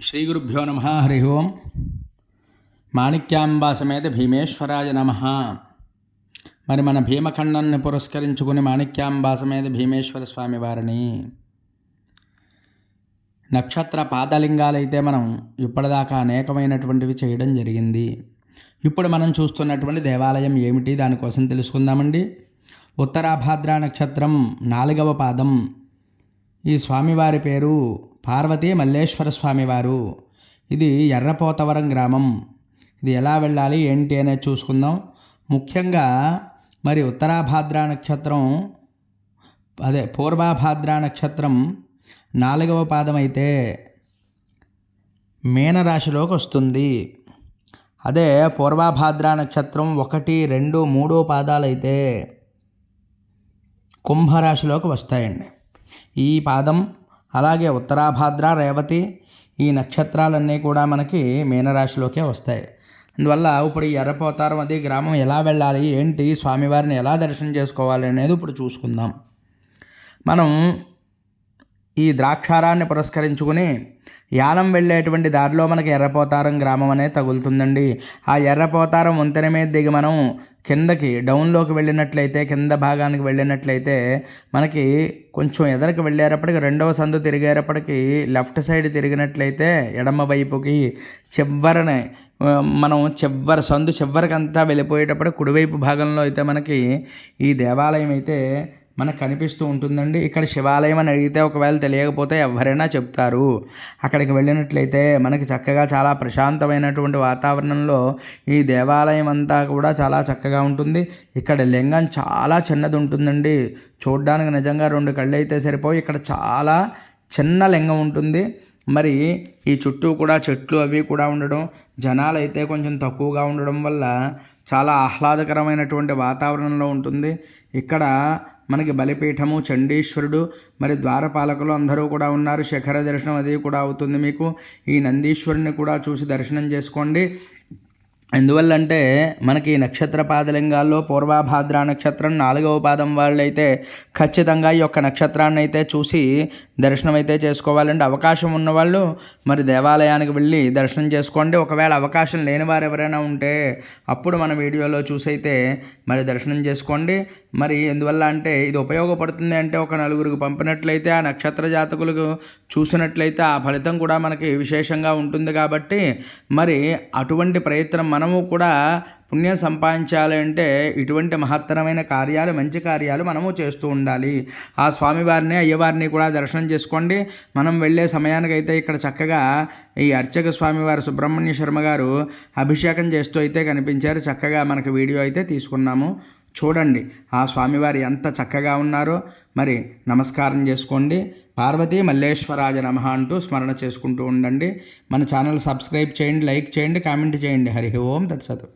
శ్రీ గురుభ్యో నమ హరి ఓం మాణిక్యాంబా సమేత భీమేశ్వరాయ నమ మరి మన భీమఖండాన్ని పురస్కరించుకుని మాణిక్యాంబా సమేత భీమేశ్వర స్వామి వారిని నక్షత్ర పాదలింగాలైతే మనం ఇప్పటిదాకా అనేకమైనటువంటివి చేయడం జరిగింది. ఇప్పుడు మనం చూస్తున్నటువంటి దేవాలయం ఏమిటి? దానికోసం తెలుసుకుందామండి. ఉత్తరాభాద్ర నక్షత్రం నాలుగవ పాదం. ఈ స్వామివారి పేరు పార్వతీ మల్లేశ్వర స్వామివారు. ఇది ఎర్రపోతవరం గ్రామం. ఇది ఎలా వెళ్ళాలి ఏంటి అనేది చూసుకుందాం. ముఖ్యంగా మరి ఉత్తరాభాద్ర నక్షత్రం అదే పూర్వాభాద్ర నక్షత్రం నాలుగవ పాదం అయితే మీనరాశిలోకి వస్తుంది. అదే పూర్వాభాద్ర నక్షత్రం ఒకటి రెండు మూడో పాదాలైతే కుంభరాశిలోకి వస్తాయండి. ఈ పాదం అలాగే ఉత్తరాభాద్ర రేవతి ఈ నక్షత్రాలన్నీ కూడా మనకి మీనరాశిలోకే వస్తాయి. అందువల్ల ఇప్పుడు ఈ ఎర్రపోతారం అది గ్రామం ఎలా వెళ్ళాలి ఏంటి స్వామివారిని ఎలా దర్శనం చేసుకోవాలి అనేది ఇప్పుడు చూసుకుందాం. మనం ఈ ద్రాక్షారాన్ని పురస్కరించుకుని యానం వెళ్ళేటువంటి దారిలో మనకి ఎర్రపోతారం గ్రామం అనేది తగులుతుందండి. ఆ ఎర్రపోతారం వంతెన మీద దిగి మనం కిందకి డౌన్లోకి వెళ్ళినట్లయితే కింద భాగానికి వెళ్ళినట్లయితే మనకి కొంచెం ఎదరికి వెళ్ళేటప్పటికి రెండవ సందు తిరిగేటప్పటికి లెఫ్ట్ సైడ్ తిరిగినట్లయితే ఎడమ వైపుకి చివరనే మనం చివరి సందు చివరికంతా వెళ్ళిపోయేటప్పుడు కుడివైపు భాగంలో అయితే మనకి ఈ దేవాలయం అయితే మనకు కనిపిస్తూ ఉంటుందండి. ఇక్కడ శివాలయం అని అడిగితే ఒకవేళ తెలియకపోతే ఎవరైనా చెప్తారు. అక్కడికి వెళ్ళినట్లయితే మనకి చక్కగా చాలా ప్రశాంతమైనటువంటి వాతావరణంలో ఈ దేవాలయం అంతా కూడా చాలా చక్కగా ఉంటుంది. ఇక్కడ లింగం చాలా చిన్నది ఉంటుందండి. చూడ్డానికి నిజంగా రెండు కళ్ళు అయితే సరిపోయి ఇక్కడ చాలా చిన్న లింగం ఉంటుంది. మరి ఈ చుట్టూ కూడా చెట్లు అవి కూడా ఉండడం జనాలు అయితే కొంచెం తక్కువగా ఉండడం వల్ల చాలా ఆహ్లాదకరమైనటువంటి వాతావరణంలో ఉంటుంది. ఇక్కడ మనకి బలిపీఠము చండీశ్వరుడు మరి ద్వారపాలకులు అందరూ కూడా ఉన్నారు. శిఖర దర్శనం అది కూడా అవుతుంది మీకు. ఈ నందీశ్వరుని కూడా చూసి దర్శనం చేసుకోండి. ఎందువల్ల అంటే మనకి నక్షత్ర పాదలింగాల్లో పూర్వాభాద్ర నక్షత్రం నాలుగవ పాదం వాళ్ళైతే ఖచ్చితంగా ఈ యొక్క నక్షత్రాన్ని అయితే చూసి దర్శనం అయితే చేసుకోవాలంటే అవకాశం ఉన్నవాళ్ళు మరి దేవాలయానికి వెళ్ళి దర్శనం చేసుకోండి. ఒకవేళ అవకాశం లేని వారు ఎవరైనా ఉంటే అప్పుడు మన వీడియోలో చూసైతే మరి దర్శనం చేసుకోండి. మరి ఎందువల్ల అంటే ఇది ఉపయోగపడుతుంది అంటే ఒక నలుగురికి పంపినట్లయితే ఆ నక్షత్ర జాతకులకు చూసినట్లయితే ఆ ఫలితం కూడా మనకి విశేషంగా ఉంటుంది కాబట్టి మరి అటువంటి ప్రయత్నం మనము కూడా పుణ్యం సంపాదించాలి అంటే ఇటువంటి మహత్తరమైన కార్యాలు మంచి కార్యాలు మనము చేస్తూ ఉండాలి. ఆ స్వామివారిని అయ్యవారిని కూడా దర్శనం చేసుకోండి. మనం వెళ్ళే సమయానికి అయితే ఇక్కడ చక్కగా ఈ అర్చక స్వామివారు సుబ్రహ్మణ్య శర్మ గారు అభిషేకం చేస్తూ అయితే కనిపించారు. చక్కగా మనకి వీడియో అయితే తీసుకున్నాము. చూడండి. ఆ స్వామివారు ఎంత చక్కగా ఉన్నారో. మరి నమస్కారం చేసుకోండి. పార్వతీ మల్లేశ్వరాజ నమ అంటూ స్మరణ చేసుకుంటూ ఉండండి. మన ఛానల్ సబ్స్క్రైబ్ చేయండి లైక్ చేయండి కామెంట్ చేయండి. హరి ఓం తత్సతు.